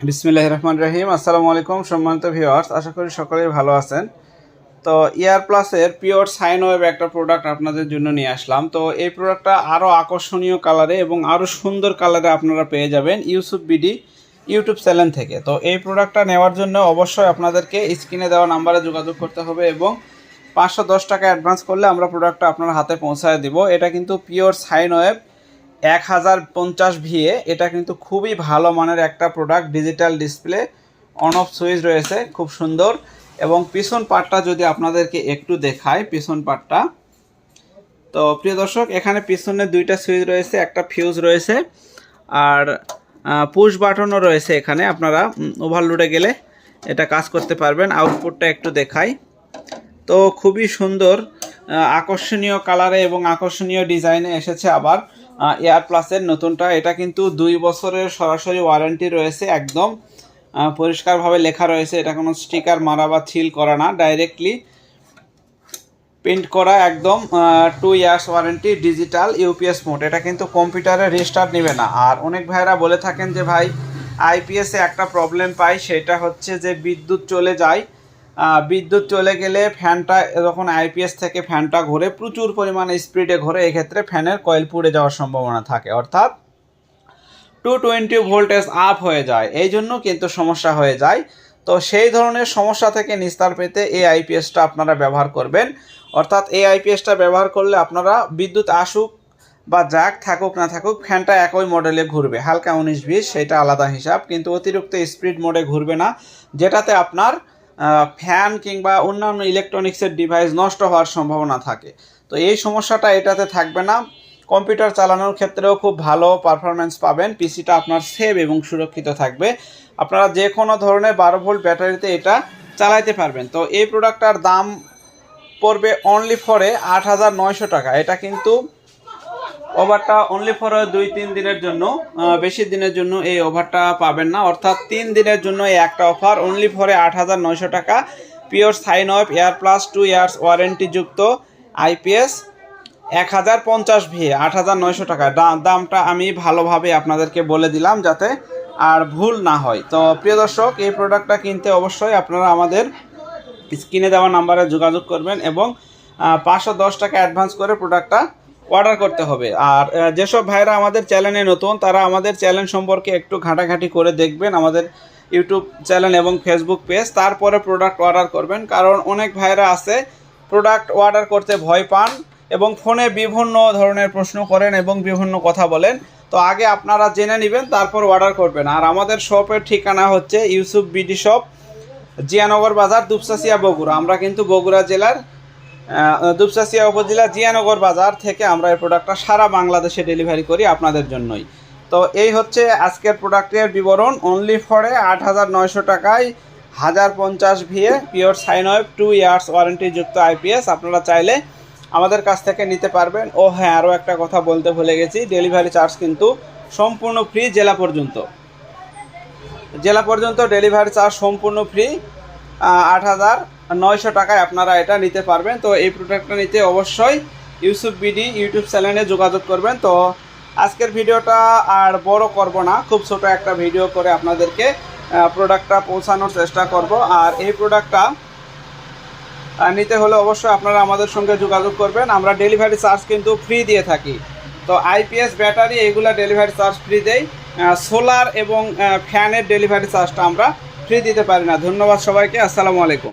বিসমিল্লাহ রহমান রহিম। আসসালামু আলাইকুম সম্মানিত ভিওয়ার্স আশা করি সকলেই ভালো আছেন। তো ইয়ার প্লাসের পিওর সাইন ওয়েব একটা প্রোডাক্ট আপনাদের জন্য নিয়ে আসলাম। তো এই প্রোডাক্টটা আরও আকর্ষণীয় কালারে এবং আরও সুন্দর কালারে আপনারা পেয়ে যাবেন ইউসুফ বিডি ইউটিউব চ্যানেল থেকে। তো এই প্রোডাক্টটা নেওয়ার জন্য অবশ্যই আপনাদেরকে স্ক্রিনে দেওয়া নাম্বারে যোগাযোগ করতে হবে এবং পাঁচশো দশ টাকা অ্যাডভান্স করলে আমরা প্রোডাক্টটা আপনার হাতে পৌঁছায় দিব। এটা কিন্তু পিওর সাইন ওয়েব এক হাজার পঞ্চাশ ভিএ এটা কিন্তু খুবই ভালো মানের একটা product digital display on off switch রয়েছে, খুব সুন্দর। এবং পিছন পার্টটা যদি আপনাদেরকে একটু দেখায় পিছন পার্টটা তো প্রিয় দর্শক, এখানে পিছনে দুইটা সুইচ রয়েছে, একটা ফিউজ রয়েছে, আর পুশ বাটনও রয়েছে এখানে। আপনারা ওভারলোডে গেলে এটা কাজ করতে পারবেন। আউটপুটটা একটু দেখাই। তো খুবই সুন্দর আকর্ষণীয় কালারে এবং আকর্ষণীয় ডিজাইনে এসেছে আবার এয়ার প্লাসের নতুনটা। এটা কিন্তু দুই বছরের সরাসরি ওয়ারেন্টি রয়েছে, একদম পরিষ্কারভাবে লেখা রয়েছে। এটা কোনো স্টিকার মারা বা ছিল করা না ডাইরেক্টলি প্রিন্ট করা, একদম two years warranty digital UPS mode এটা কিন্তু কম্পিউটারে রেজিস্টার নেবে না। আর অনেক ভাইরা বলে থাকেন যে, ভাই আইপিএসে একটা প্রবলেম পাই, সেটা হচ্ছে যে বিদ্যুৎ চলে যায় বিদ্যুৎ চলে গেলে ফ্যানটা যখন আইপিএস থেকে ফ্যানটা ঘোরে, প্রচুর পরিমাণে স্পিডে ঘোরে, এক্ষেত্রে ফ্যানের কয়েল পুড়ে যাওয়ার সম্ভাবনা থাকে। অর্থাৎ টু টোয়েন্টি ভোল্টেজ আপ হয়ে যায়। এই জন্য কিন্তু সমস্যা হয়ে যায়। তো সেই ধরনের সমস্যা থেকে নিস্তার পেতে এই আইপিএসটা আপনারা ব্যবহার করবেন। অর্থাৎ এই আইপিএসটা ব্যবহার করলে আপনারা বিদ্যুৎ আসুক বা যাক থাকুক, না থাকুক, ফ্যানটা একই মডেলে ঘুরবে। হালকা উনিশ বিশ, সেটা আলাদা হিসাব, কিন্তু অতিরিক্ত স্পিড মোডে ঘুরবে না, যেটাতে আপনার ফ্যান কিংবা অন্যান্য ইলেকট্রনিক্সের ডিভাইস নষ্ট হওয়ার সম্ভাবনা থাকে। তো এই সমস্যাটা এটাতে থাকবে না। কম্পিউটার চালানোর ক্ষেত্রেও খুব ভালো পারফরমেন্স পাবেন। পিসিটা আপনার সেভ এবং সুরক্ষিত থাকবে। আপনারা যে কোনো ধরনের বারো ভোল্ট ব্যাটারিতে এটা চালাইতে পারবেন। তো এই প্রোডাক্টটার দাম পড়বে অনলি ফরে আট হাজার নয়শো টাকা। এটা কিন্তু ওভারটা অনলি ফর দুই, তিন দিনের জন্য বেশি দিনের জন্য এই ওভারটা পাবেন না। অর্থাৎ তিন দিনের জন্য এই একটা অফার অনলি ফরে আট হাজার নয়শো টাকা। Pure sine of Air Plus two years ওয়ারেন্টিযুক্ত IPS এক হাজার পঞ্চাশ ভি আট হাজার নয়শো টাকা। দামটা আমি ভালোভাবে আপনাদেরকে বলে দিলাম যাতে আর ভুল না হয়। তো প্রিয় দর্শক, এই প্রোডাক্টটা কিনতে অবশ্যই আপনারা আমাদের স্ক্রিনে দেওয়া নাম্বারে যোগাযোগ করবেন এবং পাঁচশো দশ টাকা অ্যাডভান্স করে প্রোডাক্টটা অর্ডার করতে হবে। আর যেসব ভাইরা আমাদের চ্যানেলে নতুন, তারা আমাদের চ্যানেল সম্পর্কে একটু ঘাঁটাঘাঁটি করে দেখবেন আমাদের ইউটিউব চ্যানেল এবং ফেসবুক পেজ তারপরে প্রোডাক্ট অর্ডার করবেন। কারণ অনেক ভাইরা আছে প্রোডাক্ট অর্ডার করতে ভয় পান এবং ফোনে বিভিন্ন ধরনের প্রশ্ন করেন এবং বিভিন্ন কথা বলেন। তো আগে আপনারা জেনে নেবেন, তারপর অর্ডার করবেন। আর আমাদের শপের ঠিকানা হচ্ছে ইউসুফ বিডি শপ, জিয়ানগর বাজার, দুপসাসিয়া বগুড়া। আমরা কিন্তু বগুড়া জেলার দুপসাসিয়া উপজেলা জিয়ানগর বাজার থেকে আমরা এই প্রোডাক্টটা সারা বাংলাদেশে ডেলিভারি করি আপনাদের জন্যই। তো এই হচ্ছে আজকের প্রোডাক্টের বিবরণ। অনলি ফরে আট হাজার নয়শো টাকায় হাজার পঞ্চাশ VA pure sine wave two years ওয়ারেন্টিযুক্ত IPS আপনারা চাইলে আমাদের কাছ থেকে নিতে পারবেন। ও হ্যাঁ আরও একটা কথা বলতে ভুলে গেছি। ডেলিভারি চার্জ কিন্তু সম্পূর্ণ ফ্রি জেলা পর্যন্ত। জেলা পর্যন্ত ডেলিভারি চার্জ সম্পূর্ণ ফ্রি আট হাজার নয়শো টাকায় আপনারা এটা নিতে পারবেন। তো এই প্রোডাক্টটা নিতে অবশ্যই ইউসুফ বিডি ইউটিউব চ্যানেলে যোগাযোগ করবেন। তো আজকের ভিডিওটা আর বড় করব না, খুব ছোট একটা ভিডিও করে আপনাদেরকে প্রোডাক্টটা পৌঁছানোর চেষ্টা করব। আর এই প্রোডাক্টটা নিতে হলে অবশ্যই আপনারা আমাদের সঙ্গে যোগাযোগ করবেন। আমরা ডেলিভারি চার্জ কিন্তু ফ্রি দিয়ে থাকি। তো আইপিএস ব্যাটারি এগুলা ডেলিভারি চার্জ ফ্রি দেই। সোলার এবং ফ্যানের ডেলিভারি চার্জটা আমরা ফ্রি দিতে পারি না। ধন্যবাদ সবাইকে। আসসালামু আলাইকুম।